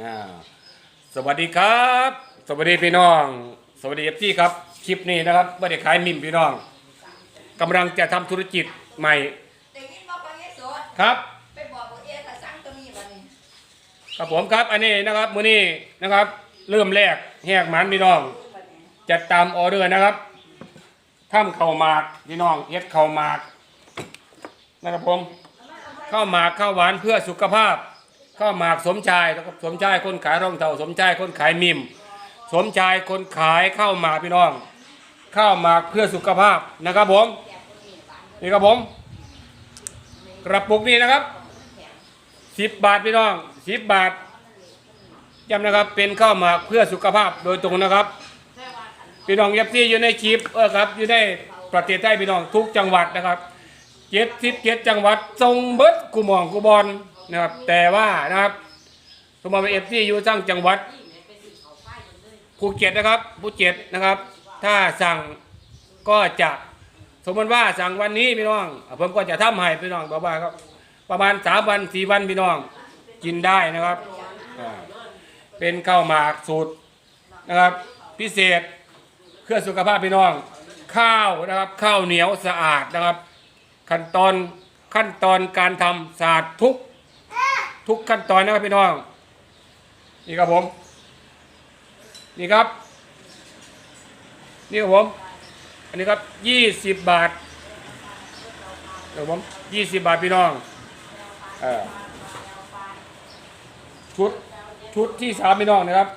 อ่าสวัสดีครับ สวัสดีพี่น้อง สวัสดีเอฟซีครับคลิปนี้นะครับไม่ได้ขายมิมพี่น้องกำลังจะทำธุรกิจใหม่ได้ยินบอกว่าเยสดครับไปบอกว่าเอ๊ะถ้าสั่งตัวนี้บัดนี้ครับผมครับอันนี้นะครับมื้อนี้นะครับ เริ่มแรกแหกหมันพี่น้องจัดตามออเดอร์นะครับทำข้าวหมากพี่น้องเฮ็ดข้าวหมากนะครับผมข้าวหมากข้าวหวานเพื่อสุขภาพ ข้าวหมากสมชายนะครับสมชายคนขายรองเท้าสมชายคนขายมิม สมชายคนขายข้าวหมากพี่น้องข้าวหมากเพื่อสุขภาพนะครับผมนี่ครับผม กระปุกนี้นะครับสิบบาทพี่น้องสิบบาทย้ำนะครับเป็นข้าวหมากเพื่อสุขภาพโดยตรงนะครับ พี่น้องเย็บที่อยู่ในคลิปเออครับอยู่ในประเทศไทยพี่น้องทุกจังหวัดนะครับเจ็ดสิบเจ็ดจังหวัดทรงเบิดกูมองกูบอล นะครับ แต่ว่านะครับสมมติเอฟซีอยู่ทั้งจังหวัดภูเก็ตนะครับภูเก็ตนะครับ ถ้าสั่งก็จะสมมติว่าสั่งวันนี้พี่น้องผมก็จะทำให้พี่น้องบอกว่าครับ ประมาณสามวันสี่วันพี่น้องกินได้นะครับเป็นข้าวหมากสูตรนะครับ พิเศษเพื่อสุขภาพพี่น้อง ข้าวนะครับข้าวเหนียวสะอาดนะครับ ขั้นตอนขั้นตอนการทำสะอาดทุก ทุกขั้นตอนนะครับพี่น้อง นี่ครับผม นี่ครับ นี่ครับผม อันนี้ครับยี่สิบบาทครับผมยี่สิบบาทพี่น้องอ่อชุดชุดที่สามพี่น้องนะครับ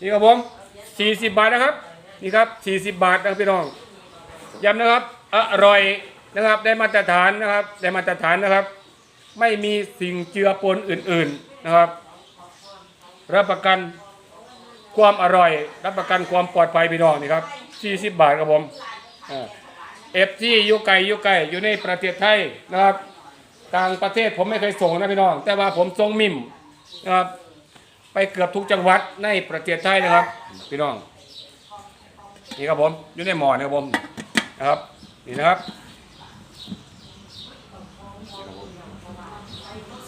นี่ครับผมสี่สิบบาทนะครับ นี่ครับสี่สิบบาทนะครับพี่น้องย้ำนะครับ อร่อยนะครับ ได้มาตรฐานนะครับ ได้มาตรฐานนะครับ ไม่มีสิ่งเจือปนอื่นๆนะครับ รับประกันความอร่อย รับประกันความปลอดภัยพี่น้องนี่ครับสี่สิบบาทครับผมเอฟที่อยู่ไกลอยู่ไกลอยู่ในประเทศไทยนะครับต่างประเทศผมไม่เคยส่งนะพี่น้อง แต่ว่าผมส่งมิมนะครับไปเกือบทุกจังหวัดในประเทศไทยนะครับ พี่น้องนี่ครับผมอยู่ในหมอนะครับผมนะครับนี่นะครับ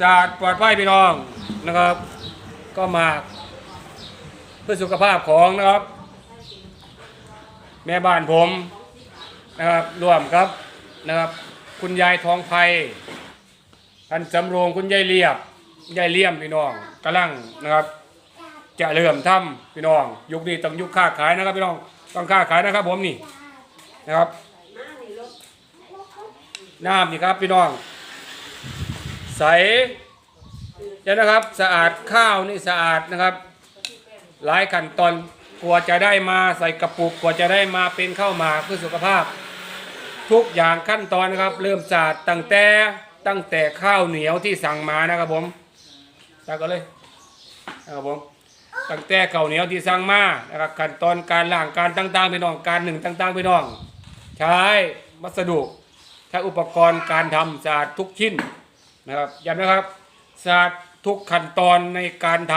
สะอาดปลอดภัยพี่น้องนะครับ ก็มาเพื่อสุขภาพของนะครับ แม่บ้านผมนะครับรวมครับนะครับ คุณยายทองไพท่านสำโรงคุณยายเรียบยายเลี่ยมพี่น้องกำลังนะครับ จะเริ่มทำพี่น้อง ยุคนี้ต้องยุคค้าขายนะครับพี่น้องต้องค้าขายนะครับ ผมนี่นะครับน้ำนี่ครับพี่น้อง ใสเดี๋ยวนะครับสะอาดข้าวนี่สะอาดนะครับ หลายขั้นตอนกว่าจะได้มาใส่กระปุกกว่าจะได้มาเป็นข้าวหมากเพื่อสุขภาพ ทุกอย่างขั้นตอนนะครับ เริ่มจากตั้งแต่ตั้งแต่ข้าวเหนียวที่สั่งมานะครับผมตักก็เลยนะครับผมตั้งแต่ข้าวเหนียวที่สั่งมานะครับขั้นตอนการล่างการต่างๆพี่น้องการหนึ่งต่างๆพี่น้อง ใช้วัสดุใช้อุปกรณ์การทำสะอาดทุกชิ้น นะครับย้ำนะครับสะอาดทุกขั้นตอนในการท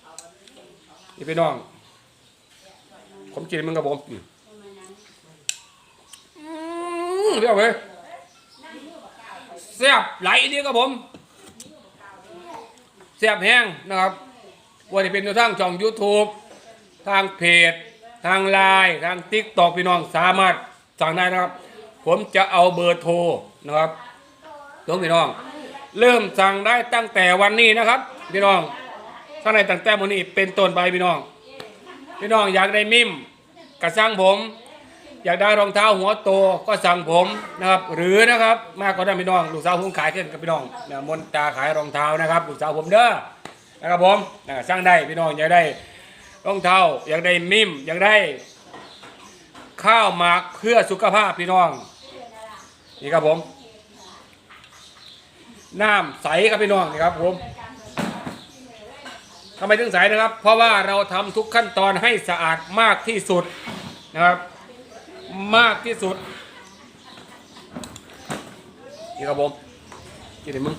ำนี่พี่น้อง ผมกินมึงกับผมอืมอืมเรียกไปแซ่บไหลนี่ครับผมแซ่บแห้งนะครับว่าจะเป็นทางช่อง YouTube ทางเพจ ทางไลน์ทางติ๊กตอกพี่น้องสามารถสั่งได้นะครับ ผมจะเอาเบอร์โทรนะครับตัวพี่น้อง เริ่มสั่งได้ตั้งแต่วันนี้นะครับพี่น้องสั่งได้ตั้งแต่วันนี้เป็นต้นไปพี่น้อง พี่น้องอยากได้มิมก็สั่งผม อยากได้รองเท้าหัวโตก็สั่งผมนะครับ หรือนะครับมากกว่านั้นพี่น้องลูกสาวผมขายขึ้นกับพี่น้องเนี่ยมนตาขายรองเท้านะครับลูกสาวผมเด้อนะครับผมนะสั่งได้พี่น้องอยากได้รองเท้าอยากได้มิมอยากได้ข้าวหมากเพื่อสุขภาพพี่น้องนี่ครับผม น้ำใสครับพี่น้องนี่ครับผมทำไมถึงใสนะครับ เพราะว่าเราทำทุกขั้นตอนให้สะอาดมากที่สุดนะครับ มากที่สุดนี่ครับผมกินดิมึง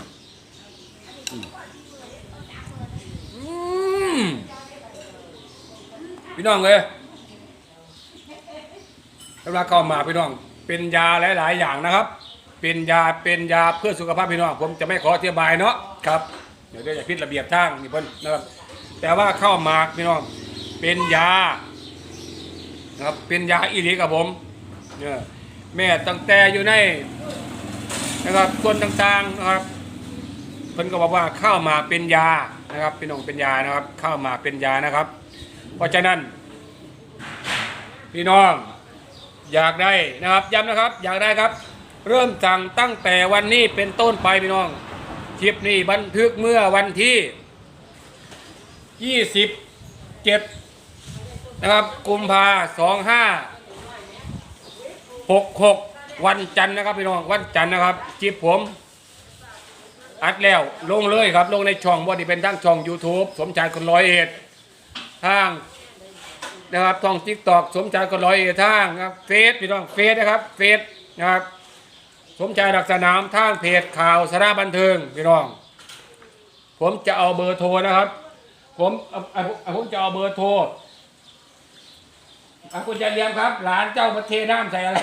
พี่น้องเลยสำหรับข้ามาพี่น้องเป็นยาหลาย ๆ อย่างนะครับ เป็นยาเป็นยาเพื่อสุขภาพพี่น้องผมจะไม่ขออธิบายเนาะครับเดี๋ยวเดี๋ยวจะพิดระเบียบทางนี่เพิ่นนะครับแต่ว่าข้าวหมากพี่น้องเป็นยานะครับเป็นยาอีหลีกับผมเนี่ยแม่ตั้งแต่อยู่ในนะครับส่วนต่างๆนะครับเพิ่นก็บอกว่าข้าวหมากเป็นยานะครับพี่น้องเป็นยานะครับข้าวหมากเป็นยานะครับ เพราะฉะนั้น พี่น้องอยากได้นะครับย้ำนะครับ อยากได้ครับ เริ่มสั่งตั้งแต่วันนี้เป็นต้นไปพี่น้องคลิปนี้บันทึกเมื่อวันที่ 27 นะครับ กุมภาสองห้าหกหกวันจันทร์นะครับพี่น้องวันจันทร์นะครับคลิปผมอัดแล้วลงเลยครับ ลงในช่องว่าที่เป็นทั้งช่อง YouTube สมชายคนร้อยเอ็ดทางนะครับท่องทิกตอกสมชายคนร้อยเอ็ดทางนะครับเฟซพี่น้องเฟซนะครับเฟซนะครับ สมชายดักสนามทางเพจข่าวสาระบันเทิงพี่น้อง ผมจะเอาเบอร์โทรนะครับ ผมผมจะเอาเบอร์โทรอะคุณจะเรียมครับหลานเจ้ามาเทน้ำใส่อะไร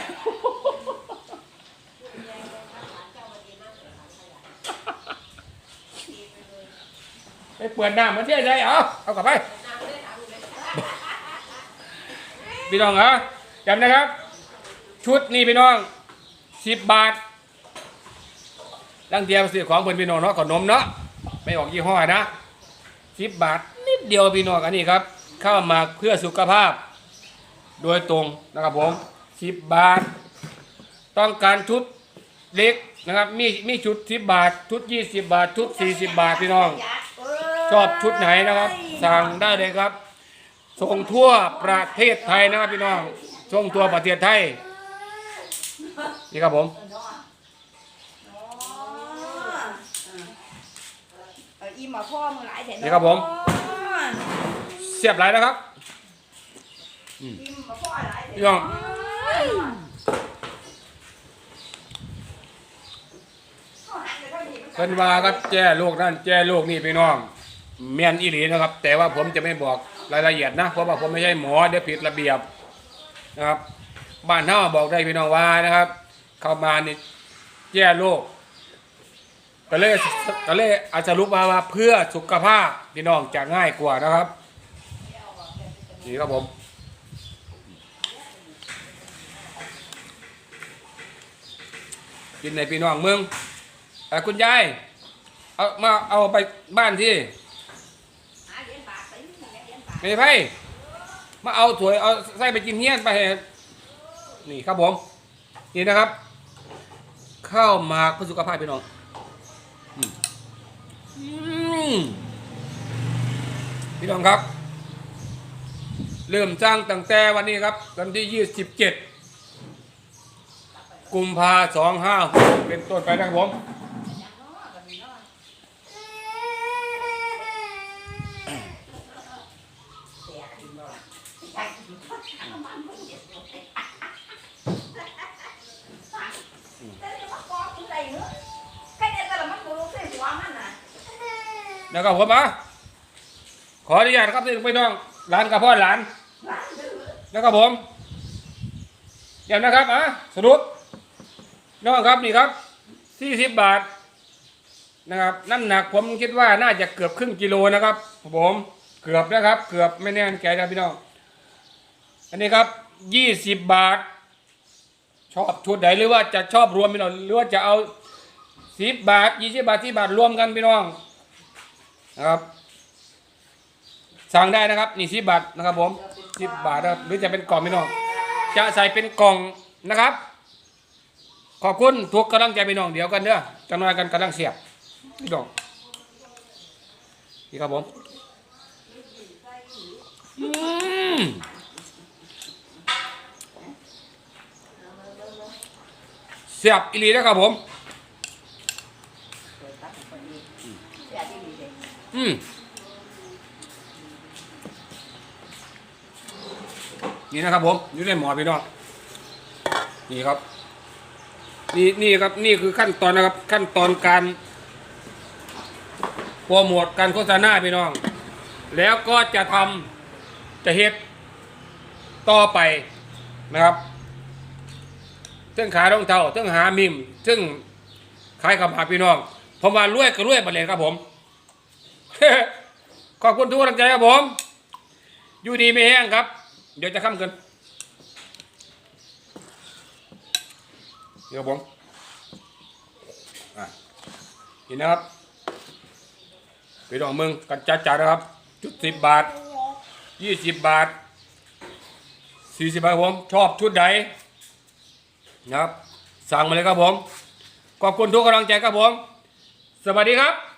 ไปเปิดน้ำมันเที่ยใจเอาเอากลับไปพี่น้องเหรอจำนะครับ ชุดนี่พี่น้องสิบบาท ลังเทียมซื้อของเพิ่นพี่น้องเนาะขนมเนาะไม่ออกยี่ห้อนะสิบบาทนิดเดียวพี่น้องอันนี้ครับข้าวหมากเพื่อสุขภาพ โดยตรงนะครับผมสิบบาท ต้องการชุดเล็กนะครับมีมีชุดสิบบาท ชุดยี่สิบบาท ชุดสี่สิบบาทพี่น้อง ชอบชุดไหนนะครับ สั่งได้เลยครับส่งทั่วประเทศไทยนะครับพี่น้องส่งทั่วประเทศไทยนี่ครับผม อออีหมาพ่อมือหลายแถนี่ครับผม เสียบไหลายนะครับอีหมาพ่อหลายแถพี่น้อง เพิ่นว่าครับแจ้โลกนั่นแจ้โลกนี่พี่น้องเมียนอีหลีนะครับ แต่ว่าผมจะไม่บอกรายละเอียดนะ เพราะว่าผมไม่ใช่หมอเดี๋ยวผิดระเบียบนะครับ บ้านเฮาบอกได้พี่น้องว่านะครับ เข้ามานี่แจ้โลก ก็เลยก็เลยอาจจะรู้มาว่าเพื่อสุขภาพพี่น้องจะง่ายกว่านะครับนี่ครับผมกินในพี่น้องเมืองเอ่คุณยายเอามาเอาไปบ้านที่ไม่ไพ่มาเอาถวยเอาใส่ไปกินเฮี้ยนไปให้นี่ครับผมนี่นะครับ ข้าวหมากเพื่อสุขภาพพี่น้อง พี่น้องครับ เริ่มสร้างตั้งแต่วันนี้ครับวันที่27กุมภาสองห้าเป็นต้นไปนะครับผม แล้วก็ผมอะขออนุญาตครับพี่ไปน้องหลานกับพ่อหลานแล้วก็ผมอย่างนะครับอะสรุปน้องครับนี่ครับสี่สิบบาทนะครับน้ำหนักผมคิดว่าน่าจะเกือบครึ่งกิโลนะครับผมเกือบนะครับ เกือบไม่แน่ใจนะพี่น้องอันนี้ครับยี่สิบบาท ชอบชุดไหนหรือว่าจะชอบรวมพี่น้องหรือว่าจะเอาสิบบาทยี่สิบบาทที่บาทรวมกันพี่น้อง นะครับ สั่งได้นะครับนี่สิบบาทนะครับผมสิบบาทนะครับหรือจะเป็นกล่องพี่น้อง จะใส่เป็นกล่องนะครับ ขอบคุณทุกกำลังใจพี่น้องเดี๋ยวกันเด้อจำนวนกันกำลังเสียบพี่น้องนี่ครับผมเสียบอีหลีนะครับผม อืมนี่นะครับผมอยู่ในหมอพี่น้องนี่ครับ นี่นี่ครับนี่คือขั้นตอนนะครับ ขั้นตอนการโปรโมทการโฆษณาพี่น้อง แล้วก็จะทำจะเฮ็ดต่อไปนะครับซึ่งขายรองเท้าซึ่งหามิมซึ่งขายกับหาพี่น้อง ผมว่ารวยก็รวยบัดเลยครับผม ขอบคุณทุกกำลังใจครับผม อยู่ดีไม่แห้งครับ เดี๋ยวจะข้ามกันเดี๋ยวผมอะนี่นะครับไปลองมึงกันจัดจัดนะครับจุดสิบบาทยี่สิบบาทสี่สิบบาทผม ชอบชุดใดนะครับ สั่งมาเลยครับผม ขอบคุณทุกกำลังใจครับผม สวัสดีครับ